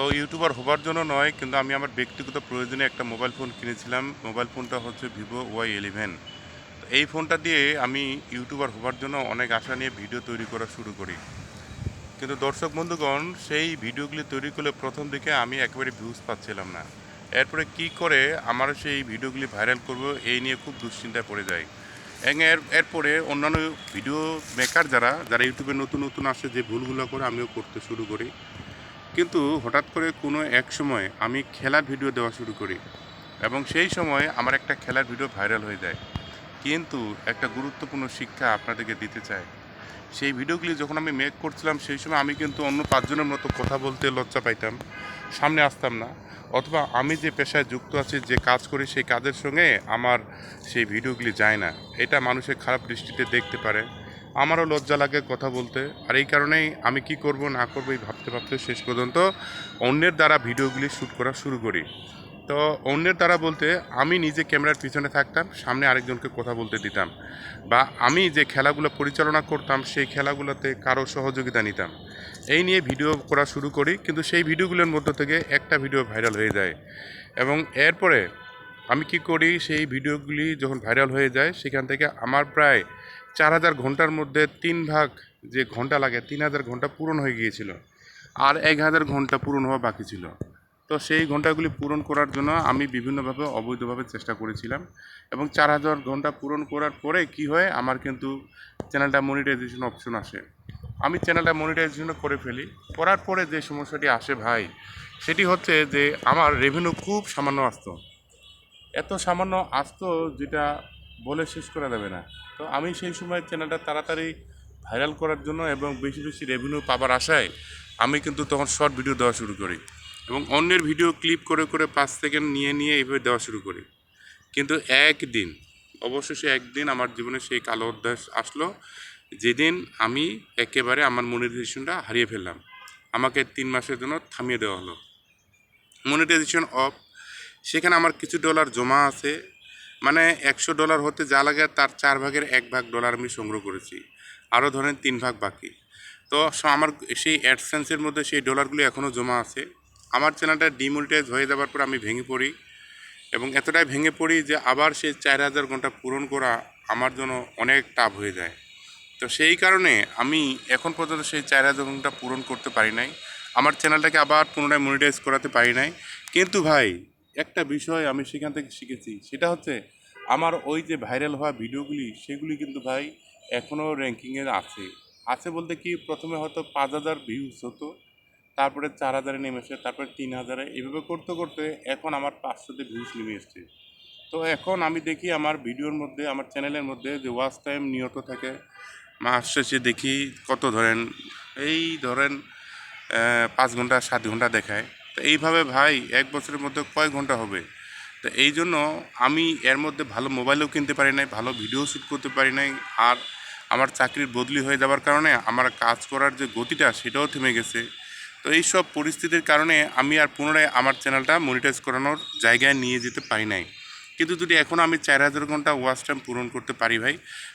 তো ইউটিউবার হবার জন্য নয়, কিন্তু আমি আমার ব্যক্তিগত প্রয়োজনে একটা মোবাইল ফোন কিনেছিলাম। মোবাইল ফোনটা হচ্ছে ভিভো ওয়াই ইলেভেন। এই ফোনটা দিয়ে আমি ইউটিউবার হবার জন্য অনেক আশা নিয়ে ভিডিও তৈরি করা শুরু করি। কিন্তু দর্শক বন্ধুগণ, সেই ভিডিওগুলি তৈরি করলে প্রথম দিকে আমি একেবারে ভিউজ পাচ্ছিলাম না। এরপরে কি করে আমার সেই ভিডিওগুলি ভাইরাল করব, এই নিয়ে খুব দুশ্চিন্তায় পড়ে যায় এর, এরপরে অন্যান্য ভিডিও মেকার যারা যারা ইউটিউবে নতুন নতুন আসে, যে ভুলগুলো করে আমিও করতে শুরু করি। কিন্তু হঠাৎ করে কোনো এক সময় আমি খেলার ভিডিও দেওয়া শুরু করি এবং সেই সময় আমার একটা খেলার ভিডিও ভাইরাল হয়ে যায়। কিন্তু একটা গুরুত্বপূর্ণ শিক্ষা আপনাদেরকে দিতে চাই। সেই ভিডিওগুলি যখন আমি মেক করছিলাম, সেই সময় আমি কিন্তু অন্য পাঁচজনের মতো কথা বলতে লজ্জা পাইতাম, সামনে আসতাম না। অথবা আমি যে পেশায় যুক্ত আছি, যে কাজ করি, সেই কাজের সঙ্গে আমার সেই ভিডিওগুলি যায় না। এটা মানুষের খারাপ দৃষ্টিতে দেখতে পারে। আমারও লজ্জা লাগে কথা বলতে। আর এই কারণেই আমি কি করব, না করব, এই ভাবতে ভাবতে শেষ পর্যন্ত অন্যের দ্বারা ভিডিওগুলি শ্যুট করা শুরু করি। তো অন্যের দ্বারা বলতে আমি নিজে ক্যামেরার পিছনে থাকতাম, সামনে আরেকজনকে কথা বলতে দিতাম বা আমি যে খেলাগুলো পরিচালনা করতাম, সেই খেলাগুলোতে কারও সহযোগিতা নিতাম। এই নিয়ে ভিডিও করা শুরু করি, কিন্তু সেই ভিডিওগুলোর মধ্য থেকে একটা ভিডিও ভাইরাল হয়ে যায় এবং এরপরে আমি কি করি, সেই ভিডিওগুলি যখন ভাইরাল হয়ে যায়, সেখান থেকে আমার প্রায় চার হাজার ঘণ্টার মধ্যে তিন ভাগ যে ঘণ্টা লাগে, তিন হাজার ঘণ্টা পূরণ হয়ে গিয়েছিল আর এক হাজার ঘণ্টা পূরণ হওয়া বাকি ছিল। তো সেই ঘন্টাগুলি পূরণ করার জন্য আমি বিভিন্নভাবে অবৈধভাবে চেষ্টা করেছিলাম এবং চার হাজার ঘণ্টা পূরণ করার পরে কি হয়, আমার কিন্তু চ্যানেলটা মনিটাইজেশন অপশন আসে। আমি চ্যানেলটা মনিটাইজেশন করে ফেলি, করার পরে যে সমস্যাটি আসে ভাই, সেটি হচ্ছে যে আমার রেভিনিউ খুব সামান্য আসতো। এত সামান্য আসতো যেটা বলে শেষ করা যাবে না। তো আমি সেই সময় চ্যানেলটা তাড়াতাড়ি ভাইরাল করার জন্য এবং বেশি বেশি রেভিনিউ পাবার আশায় আমি কিন্তু তখন শর্ট ভিডিও দেওয়া শুরু করি এবং অন্যের ভিডিও ক্লিপ করে করে পাঁচ সেকেন্ড নিয়ে নিয়ে এইভাবে দেওয়া শুরু করি। কিন্তু একদিন, অবশেষে একদিন আমার জীবনে সেই কালো অধ্যায় আসলো, যেদিন আমি একেবারে আমার মনিটাইজেশনটা হারিয়ে ফেললাম। আমাকে তিন মাসের জন্য থামিয়ে দেওয়া হলো। মনিটাইজেশন অফ সেখানে আমার কিছু ডলার জমা আছে মানে একশো ডলার হতে যা লাগে তার চার ভাগের এক ভাগ ডলার আমি সংগ্রহ করেছি। আরও ধরেন তিন ভাগ বাকি। তো আমার সেই অ্যাডসেন্সের মধ্যে সেই ডলারগুলি এখনও জমা আছে। আমার চ্যানেলটা ডিমোনিটাইজ হয়ে যাওয়ার পর আমি ভেঙে পড়ি এবং এতটাই ভেঙে পড়ি যে আবার সেই চার হাজার ঘণ্টা পূরণ করা আমার জন্য অনেক টাফ হয়ে যায়। তো সেই কারণে আমি এখন পর্যন্ত সেই চার হাজার ঘণ্টা পূরণ করতে পারি নাই। আমার চ্যানেলটাকে আবার পুনরায় মনিটাইজ করাতে পারি নাই। কিন্তু ভাই একটা বিষয় আমি সেখান থেকে শিখেছি, সেটা হচ্ছে আমার ওই যে ভাইরাল হওয়া ভিডিওগুলি, সেগুলি কিন্তু ভাই এখনও র্যাঙ্কিংয়ে আছে। আছে বলতে কি, প্রথমে হয়তো পাঁচ হাজার ভিউজ হতো, তারপরে চার হাজারে নেমে এসে, তারপরে তিন হাজারে, এভাবে করতে করতে এখন আমার পাঁচশোতে ভিউজ নেমে এসছে। তো এখন আমি দেখি আমার ভিডিওর মধ্যে, আমার চ্যানেলের মধ্যে যে ওয়াচ টাইম নিয়ত থাকে, মাস শেষে দেখি কত ধরেন, এই ধরেন পাঁচ ঘণ্টা, সাত ঘণ্টা দেখায়। তো এইভাবে ভাই এক বছরের মধ্যে কয় ঘণ্টা হবে। তো এই জন্য আমি এর মধ্যে ভালো মোবাইলও কিনতে পারি নাই, ভালো ভিডিও শ্যুট করতে পারি নাই। আর আমার চাকরির বদলি হয়ে যাওয়ার কারণে আমার কাজ করার যে গতিটা সেটাও থেমে গেছে। তো এই সব পরিস্থিতির কারণে আমি আর পুনরায় আমার চ্যানেলটা মনিটাইজ করানোর জায়গায় নিয়ে যেতে পারি নাই। কিন্তু যদি এখন আমি চার হাজার ঘণ্টা ওয়াচ টাইম পূরণ করতে পারি ভাই,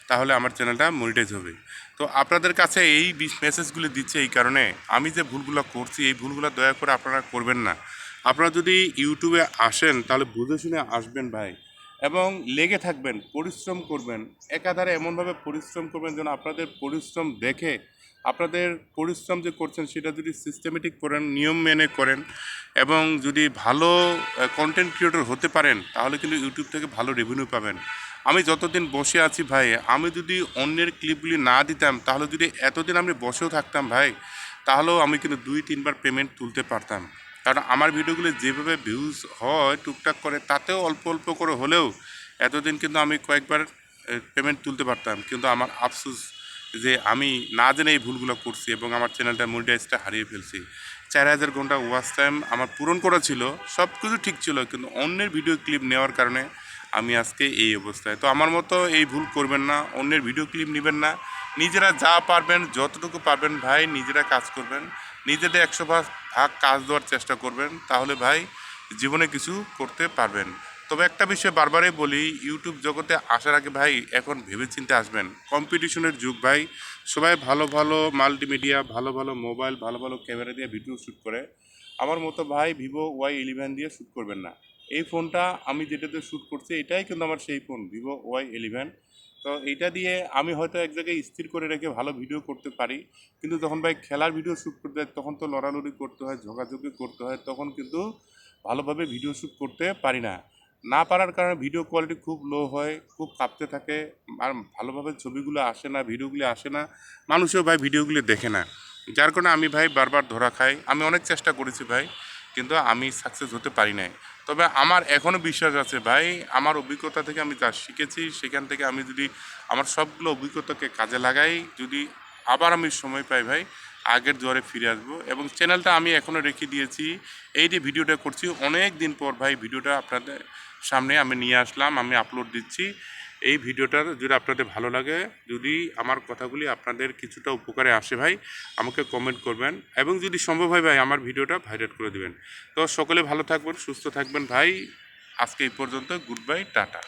তাহলে আমার চ্যানেলটা মনিটাইজ হবে। তো আপনাদের কাছে এই মেসেজগুলি দিচ্ছে এই কারণে আমি যে ভুলগুলো করছি, এই ভুলগুলো দয়া করে আপনারা করবেন না। আপনারা যদি ইউটিউবে আসেন, তাহলে বুঝে শুনে আসবেন ভাই। এবং লেগে থাকবেন, পরিশ্রম করবেন। একাধারে এমনভাবে পরিশ্রম করবেন যেন আপনাদের পরিশ্রম দেখে, আপনাদের পরিশ্রম যে করছেন, সেটা যদি সিস্টেমেটিক করেন, নিয়ম মেনে করেন এবং যদি ভালো কন্টেন্ট ক্রিয়েটর হতে পারেন, তাহলে কিন্তু ইউটিউব থেকে ভালো রেভিনিউ পাবেন। আমি যতদিন বসে আছি ভাই, আমি যদি অন্যের ক্লিপগুলি না দিতাম, তাহলে যদি এতদিন আমি বসেও থাকতাম ভাই, তাহলেও আমি কিন্তু দুই, তিনবার পেমেন্ট তুলতে পারতাম। কারণ আমার ভিডিওগুলি যেভাবে ভিউজ হয়, টুকটাক করে, তাতেও অল্প অল্প করে হলেও এতদিন কিন্তু আমি কয়েকবার পেমেন্ট তুলতে পারতাম। কিন্তু আমার আফসোস যে আমি না জেনে এই ভুলগুলো করছি এবং আমার চ্যানেলটা মনিটাইজটা হারিয়ে ফেলছি। চার হাজার ঘণ্টা ওয়াচ টাইম আমার পূরণ করা ছিল সব কিছু ঠিক ছিল, কিন্তু অন্যের ভিডিও ক্লিপ নেওয়ার কারণে আমি আজকে এই অবস্থায়। তো আমার মতো এই ভুল করবেন না, অন্যের ভিডিও ক্লিপ নেবেন না। নিজেরা যা পারবেন, যতটুকু পারবেন ভাই, নিজেরা কাজ করবেন। নিজেদের একশো ভাগ ভাগ কাজ দেওয়ার চেষ্টা করবেন, তাহলে ভাই জীবনে কিছু করতে পারবেন। তবে একটা বিষয় বারবারই বলি ইউটিউব জগতে আসার আগে ভাই এখন ভেবেচিন্তে আসবেন। কম্পিটিশনের যুগ ভাই। সবাই ভালো ভালো মাল্টিমিডিয়া, ভালো ভালো মোবাইল, ভালো ভালো ক্যামেরা দিয়ে ভিডিও শ্যুট করে। আমার মতো ভাই ভিভো ওয়াই ইলেভেন দিয়ে শ্যুট করবেন না। এই ফোনটা আমি যেটাতে শ্যুট করছি, এটাই কিন্তু আমার সেই ফোন, ভিভো ওয়াই ইলেভেন। তো এইটা দিয়ে আমি হয়তো এক জায়গায় স্থির করে রেখে ভালো ভিডিও করতে পারি। কিন্তু যখন ভাই খেলার ভিডিও শ্যুট করতে হয় তখন তো লড়ালড়ি করতে হয় ঝগাঝগি করতে হয়, তখন কিন্তু ভালোভাবে ভিডিও শ্যুট করতে পারি না। না পারার কারণে ভিডিও কোয়ালিটি খুব লো হয়, খুব কাঁপতে থাকে, আর ভালোভাবে ছবিগুলো আসে না ভিডিওগুলি আসে না, মানুষও ভাই ভিডিওগুলি দেখে না। যার কারণে আমি ভাই বারবার ধরা খাই। আমি অনেক চেষ্টা করেছি ভাই, কিন্তু আমি সাকসেস হতে পারি নাই। তবে আমার এখনও বিশ্বাস আছে ভাই, আমার অভিজ্ঞতা থেকে আমি যা শিখেছি, সেখান থেকে আমি যদি আমার সবগুলো অভিজ্ঞতাকে কাজে লাগাই, যদি আবার আমি সময় পাই ভাই, আগের জোয়ারে ফিরে আসব। এবং চ্যানেলটা আমি এখনও রেখে দিয়েছি, এই যে ভিডিওটা করছি, অনেক দিন পর ভাই ভিডিওটা আপনাদের সামনে আমি নিয়ে আসলাম, আমি আপলোড দিচ্ছি। এই ভিডিওটার যদি আপনাদের ভালো লাগে, যদি আমার কথাগুলি আপনাদের কিছুটা উপকারে আসে ভাই, আমাকে কমেন্ট করবেন। এবং যদি সম্ভব হয় ভাই, আমার ভিডিওটা ভাইরাল করে দেবেন। তো সকলে ভালো থাকবেন, সুস্থ থাকবেন ভাই। আজকে এই পর্যন্ত গুড বাই টাটা।